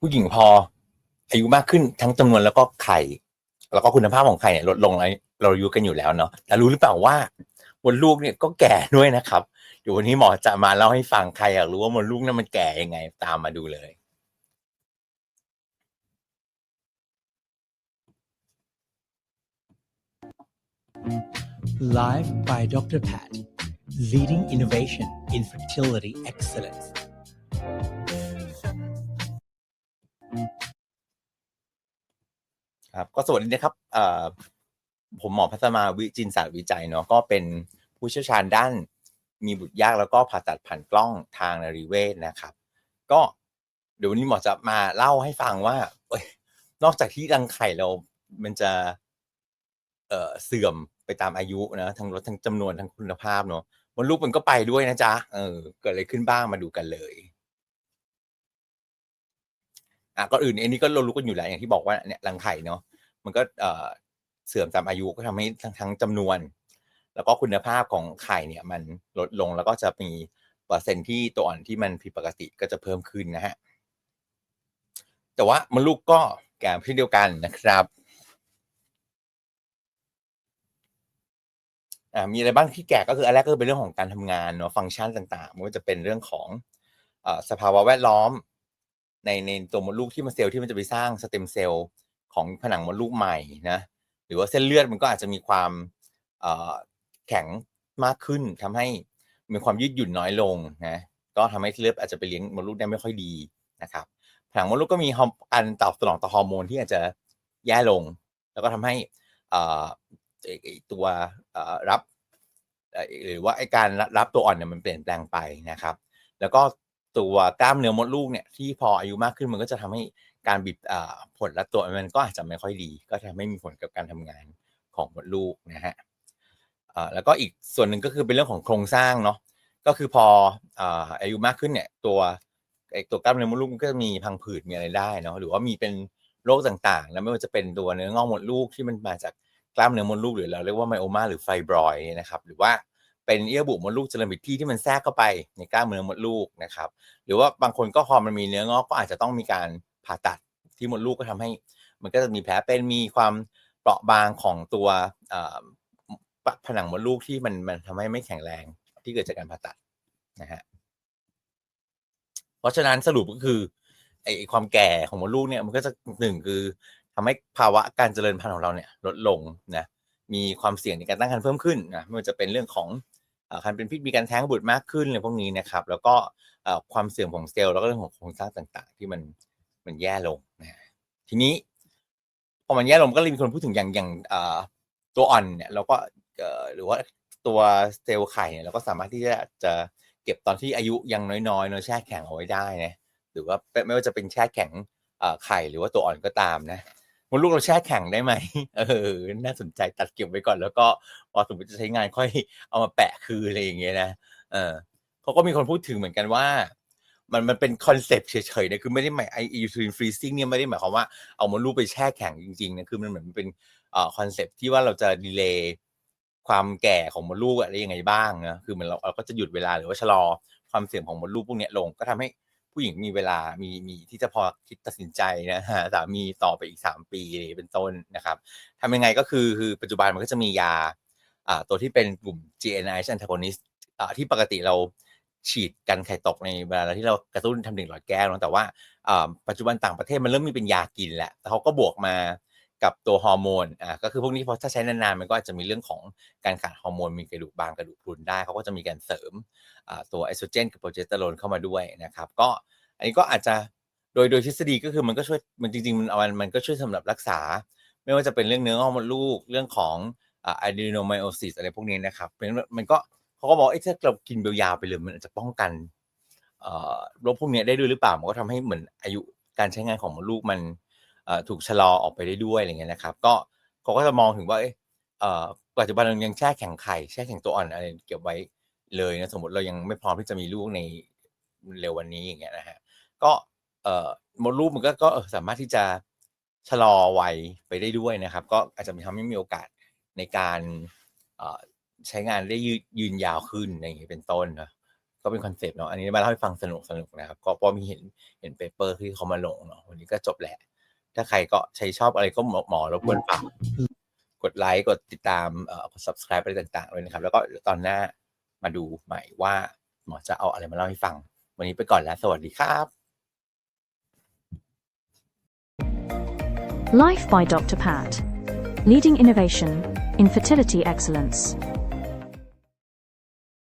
ผู้หญิงพอ อายุมากขึ้นทั้งจำนวนแล้วก็ไข่ แล้วก็คุณภาพของไข่เนี่ยลดลงแล้วเรารู้กันอยู่แล้วเนาะแต่รู้หรือเปล่าว่ามดลูกเนี่ยก็แก่ด้วยนะครับเดี๋ยววันนี้หมอจะมาเล่าให้ฟังใครอยากรู้ว่ามดลูกนั้นมันแก่ยังไงตามมาดูเลย Live by Dr. Pat, leading innovation in fertility excellence. ครับ ก็สวัสดีนะครับผมหมอพัฒมาวิจินศาสตร์วิจัยเนาะก็เป็นผู้เชี่ยวชาญด้านมีบุตรยากแล้วก็ผ่าตัดผ่านกล้องทางนรีเวชนะครับ ก็เดี๋ยววันนี้หมอจะมาเล่าให้ฟังว่าอนอกจากที่รังไข่เรา มันจะ เอ่อเสื่อมไปตามอายุนะทั้งลดทั้งจำนวนทั้งคุณภาพเนาะมดลูกมันก็ไปด้วยนะจ๊ะเออเกิดอะไรขึ้นบ้างมาดูกันเลย อะก่อนอื่นอันนี้ก็เรารู้กันอยู่แล้วอย่างที่บอกว่าเนี่ยรังไข่เนาะมันก็เอ่อเสื่อมตามอายุก็ทำให้ทั้งทั้งจำนวน แล้วก็คุณภาพของไข่เนี่ยมันลดลงแล้วก็จะมีเปอร์เซ็นต์ที่ตัวอ่อนที่มันผิดปกติก็จะเพิ่มขึ้นนะฮะแต่ว่ามดลูกก็แก่เช่นเดียวกันนะครับอ่ามีอะไรบ้างที่แก่ก็คืออันแรกก็เป็นเรื่องของการทำงานเนาะฟังก์ชันต่างๆม่ว่าจะเป็นเรื่องของอสภาวะแวดล้อม ในในตัวมดลูกที่มันเซลล์ที่มันจะไปสร้างสเต็มเซลล์ของผนังมดลูกใหม่นะหรือว่าเส้นเลือดมันก็อาจจะมีความแข็งมากขึ้นทำให้มีความยืดหยุ่นน้อยลงนะก็ทำให้เลือดอาจจะไปเลี้ยงมดลูกได้ไม่ค่อยดีนะครับผนังมดลูกก็มีอร์การตอบสนองต่อฮอร์โมนที่อาจจะแย่ลง แล้วก็ทำให้ตัวรับหรือว่าไอการรับตัวอ่อนเนี่ยมันเปลี่ยนแปลงไปนะครับ แล้วก็ ตัวกล้ามเนื้อมดลูกเนี่ยที่พออายุมากขึ้นมันก็จะทำให้การบีบผลและตัวมันก็อาจจะไม่ค่อยดี ก็ทำให้มีผลกับการทำงานของมดลูกนะฮะแล้วก็อีกส่วนหนึ่งก็คือเป็นเรื่องของโครงสร้างเนาะก็คือพออายุมากขึ้นเนี่ยตัวไอตัวกล้ามเนื้อมดลูกมันก็จะมีพังผืดมีอะไรได้เนาะหรือว่ามีเป็นโรคต่างๆแล้วไม่ว่าจะเป็นตัวเนื้องอกมดลูกที่มันมาจากกล้ามเนื้อมดลูกหรือเราเรียกว่าไมโอมาหรือไฟบรอยนะครับหรือว่า เป็นเยื่อบุมดลูกเจริญผิดที่ที่มันแทรกเข้าไปในกล้ามเนื้อมดลูกนะครับ หรือว่าบางคนก็พอมันมีเนื้องอกก็อาจจะต้องมีการผ่าตัดที่มดลูกก็ทำให้ มันก็จะมีแผลเป็นมีความเปราะบางของตัวผนังมดลูกที่มันมันทำให้ไม่แข็งแรงที่เกิดจากการผ่าตัดนะฮะเพราะฉะนั้นสรุปก็คือไอ้ความแก่ของมดลูกเนี่ยมันก็จะหนึ่งคือทำให้ภาวะการเจริญพันธุ์ของเราเนี่ยลดลงนะมีความเสี่ยงในการตั้งครรภ์เพิ่มขึ้นนะไม่ว่าจะเป็นเรื่องของ คันเป็นพิษมีการแท้งบุตรมากขึ้นอะไรพวกนี้นะครับ แล้วก็ความเสื่อมของเซลล์แล้วก็เรื่องของโครงสร้างต่าง ๆ ที่มันมันแย่ลงนะทีนี้พอมันแย่ลงก็เลยมีคนพูดถึงอย่างอย่างตัวอ่อนเนี่ยเราก็หรือว่าตัวเซลล์ไข่เนี่ยเราก็สามารถที่จะจะเก็บตอนที่อายุยังน้อยๆเนอะแช่แข็งเอาไว้ได้นะหรือว่าไม่ว่าจะเป็นแช่แข็งไข่หรือว่าตัวอ่อนก็ตามนะ มดลูกเราแช่แข็งได้ไหมเออ น่าสนใจตัดเก็บไว้ก่อน แล้วก็พอสมมติจะใช้งานค่อยเอามาแปะคืออะไรอย่างเงี้ยนะเออเขาก็มีคนพูดถึงเหมือนกันว่า มันมันเป็นคอนเซปต์เฉยๆนะคือไม่ได้หมายไอยูทูนฟรีซิ่งเนี่ยไม่ได้หมายความว่าเอามดลูกไปแช่แข็งจริงๆนะคือมันเหมือนเป็นเอ่อคอนเซปต์ที่ว่าเราจะดีเลย์ความแก่ของมดลูกอะไรยังไงบ้างนะคือมันเราเราก็จะหยุดเวลาหรือว่าชะลอความเสื่อมของมดลูกพวกเนี้ยลงก็ทำให้ ผู้หญิงมีเวลามีมีที่จะพอคิดตัดสินใจนะฮะสามีต่อไปอีกสามปีเป็นต้นนะครับทำยังไงก็คือคือปัจจุบันมันก็จะมียาอ่าตัวที่เป็นกลุ่ม GNI antagonist อ่าที่ปกติเราฉีดกันไข่ตกในเวลาที่เรากระตุ้นทำหนึ่งหลอดแก้วนะแต่ว่าอ่าปัจจุบันต่างประเทศมันเริ่มมีเป็นยากินแหละแต่เขาก็บวกมา กับตัวฮอร์โมนอ่าก็คือพวกนี้พอถ้าใช้นานๆมันก็อาจจะมีเรื่องของการขาดฮอร์โมนมีกระดูกบางกระดูกพรุนได้เขาก็จะมีการเสริมอ่าตัวเอสโตรเจนกับโปรเจสเตอโรนเข้ามาด้วยนะครับ ก็อันนี้ก็อาจจะโดยโดยทฤษฎีก็คือมันก็ช่วยมันจริงๆมันเอามันมันก็ช่วยสำหรับรักษา ไม่ว่าจะเป็นเรื่องเนื้องอกมดลูกเรื่องของอ่าอะดีโนไมโอซิสอะไรพวกนี้นะครับเป็นมันก็เขาก็บอกเอ้ถ้าเรากินเบียาวไปเลยมันอาจจะป้องกันอ่อโรคพวกนี้ได้ด้วยหรือเปล่ามันก็ทำให้เหมือนอายุการใช้งานของมดลูกมันอ่ ถูกชะลอออกไปได้ด้วยอะไรเงี้ยนะครับ ก็เขาก็จะมองถึงว่าเอ่อปัจจุบันเรายังแช่แข็งไข่แช่แข็งตัวอ่อนอะไรเก็บไว้เลยนะสมมติเรายังไม่พร้อมที่จะมีลูกในเร็ววันนี้อย่างเงี้ยนะฮะก็เอ่อมดลูกมันก็ก็สามารถที่จะชะลอวัยไปได้ด้วยนะครับ ก็อาจจะทำให้มีโอกาสในการใช้งานได้ยืนยืนยาวขึ้นอย่างเงี้ยเป็นต้นนะก็เป็นคอนเซปต์เนาะอันนี้มาเล่าให้ฟังสนุกสนุกนะครับ ก็พราะมีเห็นเห็นเปเปอร์ที่เขามาลงเนาะวันนี้ก็จบแหละ ถ้าใครก็ใช้ชอบอะไรก็หมอหมอรบกวนฝากกดไลค์กดติดตามเอ่อกด subscribe อะไรต่างๆด้วยนะครับ แล้วก็เดี๋ยวตอนหน้ามาดูใหม่ว่าหมอจะเอาอะไรมาเล่าให้ฟัง วันนี้ไปก่อนแล้ว สวัสดีครับ Life by Dr. Pat. Leading innovation in fertility excellence.